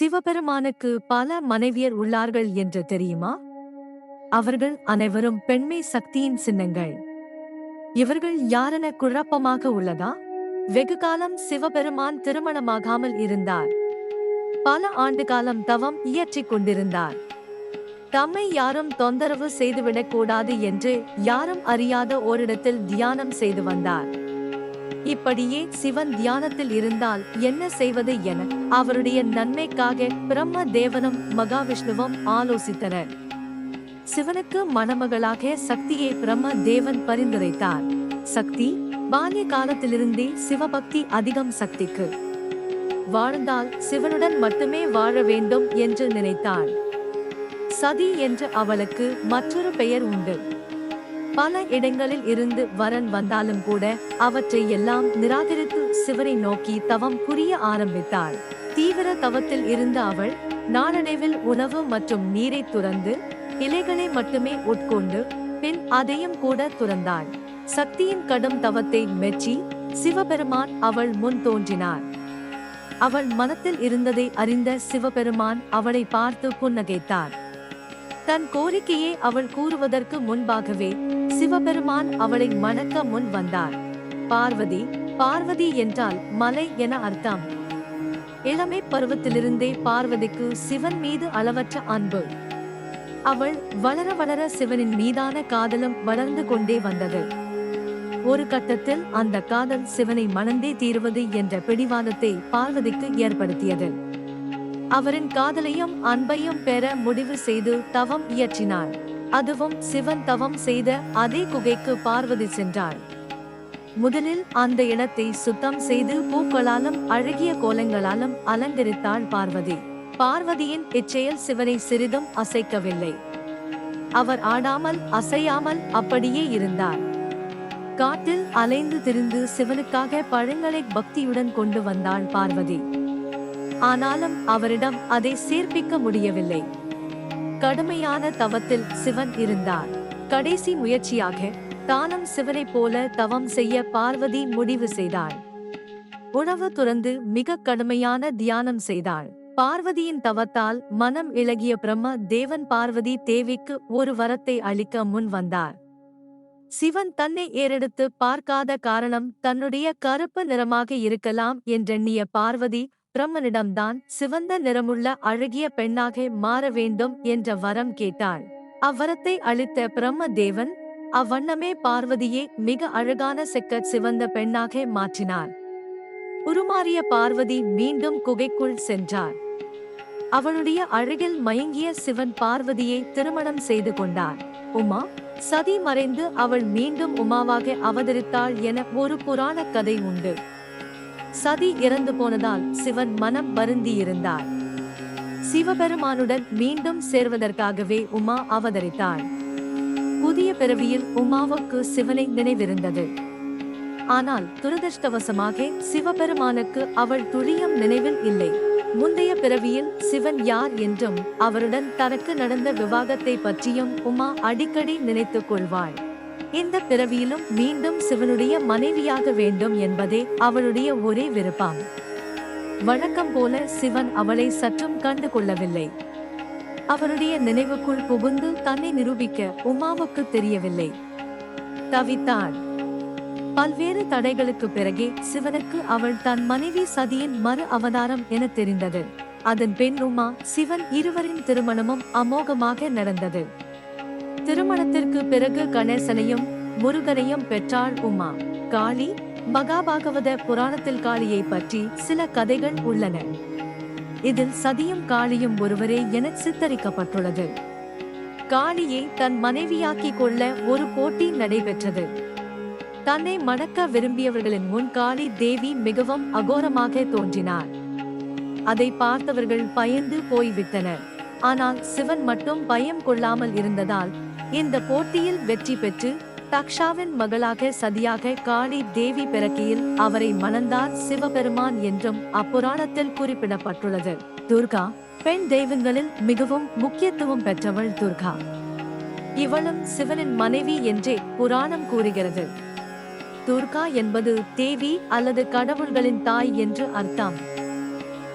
சிவபெருமானுக்கு பல மனைவியர் உள்ளார்கள் என்று தெரியுமா? அவர்கள் அனைவரும் பெண்மை சக்தியின் சின்னங்கள். இவர்கள் யாரென குழப்பமாக உள்ளதா? வெகு காலம் சிவபெருமான் திருமணமாகாமல் இருந்தார். பல ஆண்டு காலம் தவம் இயற்றிக் கொண்டிருந்தார். தம்மை யாரும் தொந்தரவு செய்துவிடக் கூடாது என்று யாரும் அறியாத ஓரிடத்தில் தியானம் செய்து வந்தார். இப்படியே சிவன் தியானத்தில் இருந்தால் என்ன செய்வது என அவருடைய நன்மைக்காக பிரம்ம தேவனும் மகாவிஷ்ணுவும் ஆலோசித்தனர். சிவனுக்கு மணமகளாக சக்தியை பிரம்ம தேவன் பரிந்துரைத்தார். சக்தி பால்ய காலத்திலிருந்தே சிவபக்தி அதிகம் சக்திக்கு. வாழ்ந்தால் சிவனுடன் மட்டுமே வாழ வேண்டும் என்று நினைத்தாள். சதி என்று அவளுக்கு மற்றொரு பெயர் உண்டு. பல இடங்களில் இருந்து வரன் வந்தாலும் கூட அவற்றை எல்லாம் நிராகரித்து சிவனை நோக்கி தவம் புரிய ஆரம்பித்தாள். தீவிர தவத்தில் இருந்த அவள் நாளடைவில் உணவு மற்றும் நீரை துறந்து இலைகளை மட்டுமே உட்கொண்டு பின் அதையும் கூட துறந்தாள். சக்தியின் கடும் தவத்தை மெச்சி சிவபெருமான் அவள் முன் தோன்றினார். அவள் மனத்தில் இருந்ததை அறிந்த சிவபெருமான் அவளை பார்த்து புன்னகைத்தார். தன் கோரிக்கையை அவள் கூறுவதற்கு முன்பாகவே சிவபெருமான் அவளை மணக்க முன் வந்தார். பார்வதி பார்வதி என்றால் மலை என அர்த்தம். இளமை பருவத்திலிருந்தே பார்வதிக்கு சிவன் மீது அளவற்ற அன்பு. அவள் வளர வளர சிவனின் மீதான காதலும் வளர்ந்து கொண்டே வந்தது. ஒரு கட்டத்தில் அந்த காதல் சிவனை மணந்தே தீருவது என்ற பிடிவாதத்தை பார்வதிக்கு ஏற்படுத்தியது. அவரின் காதலையும் அன்பையும் பெற முடிவு செய்து தவம் இயற்றினார். அதுவும் சிவன் தவம் செய்த அதே குகைக்கு பார்வதி சென்றாள். முதலில் அந்த இடத்தை சுத்தம் செய்து பூக்களாலும் அழகிய கோலங்களாலும் அலங்கரித்தாள் பார்வதி. பார்வதியின் இச்செயல் சிவனை சிறிதும் அசைக்கவில்லை. அவர் ஆடாமல் அசையாமல் அப்படியே இருந்தார். காட்டில் அலைந்து திரிந்து சிவனுக்காக பழங்களை பக்தியுடன் கொண்டு வந்தாள் பார்வதி. ஆனாலும் அவரிடம் அதை சேர்ப்பிக்க முடியவில்லை. கடுமையான தவத்தில் சிவன் இருந்தார். கடைசி முயற்சியாக தானும் சிவனைப் போல தவம் செய்ய பார்வதி முடிவு செய்தாள். உணவு துறந்து மிக கடுமையான தியானம் செய்தாள். பார்வதியின் தவத்தால் மனம் இளகிய பிரம்ம தேவன் பார்வதி தேவிக்கு ஒரு வரத்தை அளிக்க முன் வந்தார். சிவன் தன்னை ஏறெடுத்து பார்க்காத காரணம் தன்னுடைய கருப்பு நிறமாக இருக்கலாம் என்றெண்ணிய பார்வதி பிரம்மனிடம்தான் சிவந்த நிறமுள்ள அழகிய பெண்ணாக மாற வேண்டும் என்ற வரம் கேட்டாள். அவ்வரத்தை அளித்த பிரம்ம தேவன் அவ்வண்ணமே பார்வதியே மிக அழகான செக்க சிவந்த பெண்ணாக மாற்றினார். உருமாறிய பார்வதி மீண்டும் குகைக்குள் சென்றார் அவளுடைய அழகில் மயங்கிய சிவன் பார்வதியை திருமணம் செய்து கொண்டார். உமா சதி மறைந்து அவள் மீண்டும் உமாவாக அவதரித்தாள் என ஒரு புராண கதை உண்டு. சதி இறந்து போனதால் சிவன் மனம் வருந்தி இருந்தார் சிவபெருமானுடன் மீண்டும் சேர்வதற்காகவே உமா அவதரித்தாள். புதிய பிறவியில் உமாவுக்கு சிவனை நினைவிருந்தது. ஆனால் துரதிருஷ்டவசமாக சிவபெருமானுக்கு அவள் துளியம் நினைவில் இல்லை. முந்தைய பிறவியில் சிவன் யார் என்றும் அவருடன் தனக்கு நடந்த விவாகத்தை பற்றியும் உமா அடிக்கடி நினைத்துக் கொள்வாள். இந்த பிறவியிலும் மீண்டும் சிவனுடைய மனைவியாக வேண்டும் என்பதே அவளுடைய ஒரே விருப்பம். வழக்கம் போல சிவன் அவளை சற்றும் கண்டு கொள்ளவில்லை. அவருடைய நினைவுக்குள் புகுந்து தன்னை நிரூபிக்க உமாவுக்கு தெரியவில்லை. தவித்தாள். பல்வேறு தடைகளுக்கு பிறகே சிவனுக்கு அவள் தன் மனைவி சதியின் மறு அவதாரம் என தெரிந்தது. அதன் பெண் உமா சிவன் இருவரின் திருமணமும் அமோகமாக நடந்தது. திருமணத்திற்கு பிறகு கணேசனையும் முருகனையும் பெற்றாள் உமா. காளி மகாபாகவத புராணத்தில் காளியை பற்றி சில கதைகள் உள்ளன. இதில் சதியும் காளியும் ஒருவரே என சித்தரிக்கப்பட்டுள்ளது. காளியை தன் மனைவியாக்கிக் கொள்ள ஒரு போட்டி நடைபெற்றது. தன்னை மணக்க விரும்பியவர்களின் முன் காளி தேவி மிகவும் அகோரமாக தோன்றினார். அதை பார்த்தவர்கள் பயந்து போய்விட்டனர். ஆனால் சிவன் மட்டும் பயம் கொள்ளாமல் இருந்ததால் இந்த போட்டியில் வெற்றி பெற்று தக்ஷாவின் மகளாக சதியாக காளி தேவி பிறக்கையில் அவரை மணந்தார் சிவபெருமான் என்றும் அப்புராணத்தில் குறிப்பிடப்பட்டுள்ளது. துர்கா பெண் தெய்வங்களில் மிகவும் முக்கியத்துவம் பெற்றவள் துர்கா. இவளும் சிவனின் மனைவி என்றே புராணம் கூறுகிறது. துர்கா என்பது தேவி அல்லது கடவுள்களின் தாய் என்று அர்த்தம்.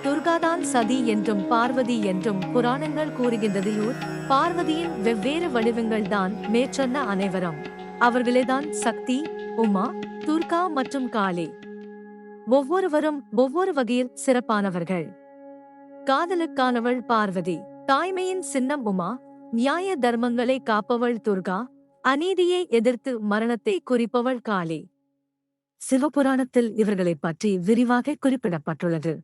துர்காதான் சதி என்றும் பார்வதி என்றும் புராணங்கள் கூறுகின்றதையூர் பார்வதியின் வெவ்வேறு வடிவங்கள் தான் மேற்சொன்ன அனைவரும். அவர்களேதான் சக்தி உமா துர்கா மற்றும் காளி. ஒவ்வொருவரும் ஒவ்வொரு வகையில் சிறப்பானவர்கள். காதலுக்கானவள் பார்வதி தாய்மையின் சின்னம் உமா நியாய தர்மங்களை காப்பவள் துர்கா அநீதியை எதிர்த்து மரணத்தை குறிப்பவள் காளி. சிவபுராணத்தில் இவர்களைப் பற்றி விரிவாக குறிப்பிடப்பட்டுள்ளது.